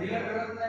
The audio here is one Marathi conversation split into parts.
मिलत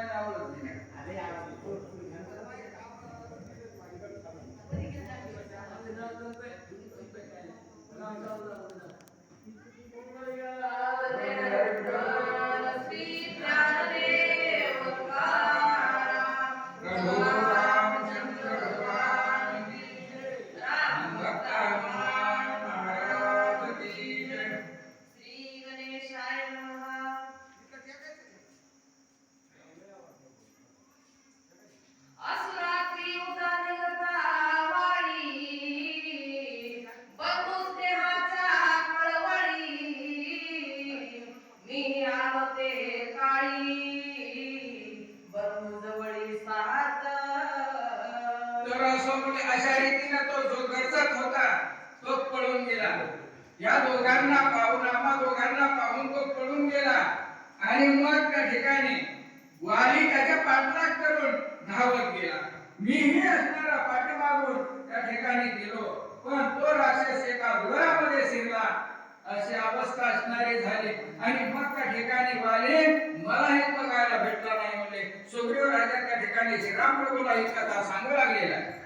तर असं म्हणजे अशा रीतीने तो जो गरजत होता तो पळून गेला. या दोघांना पाहून आम्हा दोघांना पाहून तो पळून गेला. आणि मग त्या ठिकाणी वाली त्याच्या पाठलाग करून धावत गेला. मीही असणारा पाठीमागून त्या ठिकाणी गेलो. पण तो राक्षस एका डोळ्यामध्ये शिरला. अशी अवस्था असणारी झाली. आणि मग त्या ठिकाणी वाली मलाही ठिकाणी श्रीराम प्रभूला ही कथा सांगू लागलेला आहे.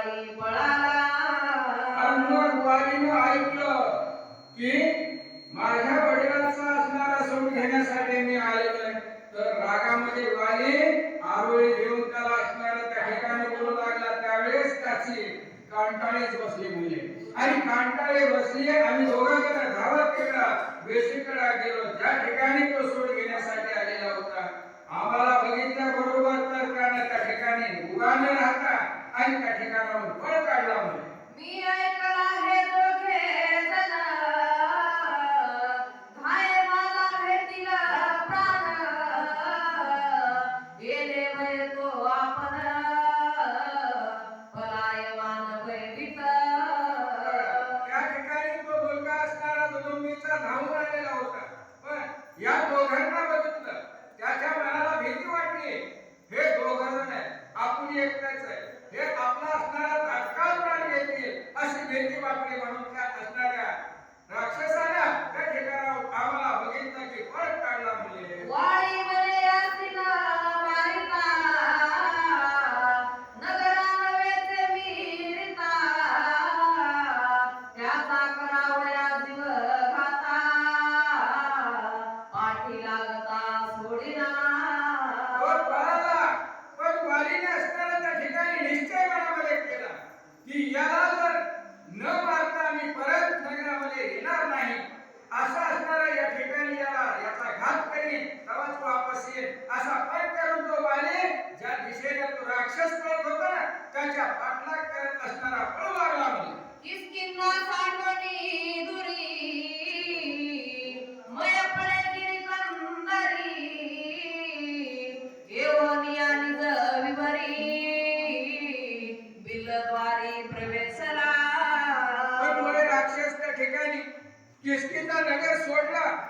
दाखितात पळाला आणि मग ऐकलं की माझ्या वडिलांचा असणारा सोड घेण्यासाठी मी आलेलो आहे. तर रागामध्ये वाली आरोळी घेऊन त्याला असणारा त्या ठिकाणी बोलू लागला. त्यावेळेस त्याची कांटाळेच बसली मुले. आणि कांटाळे बसली आम्ही दोघांकडे धावत तिकडा वेशीकडे गेलो. ज्या ठिकाणी तो सोड आपण आहे. हे आपला असणारा तात्काळ प्राण घेतील अशी भीती वाटली म्हणून त्याच्या पाठलाग करत असणारा पळू लागला दुरी मय कंदरी बिलद्वारी प्रवेशला. पण मुळे राक्षस त्या ठिकाणी किसकिंदा नगर सोडला.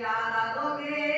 I love doble.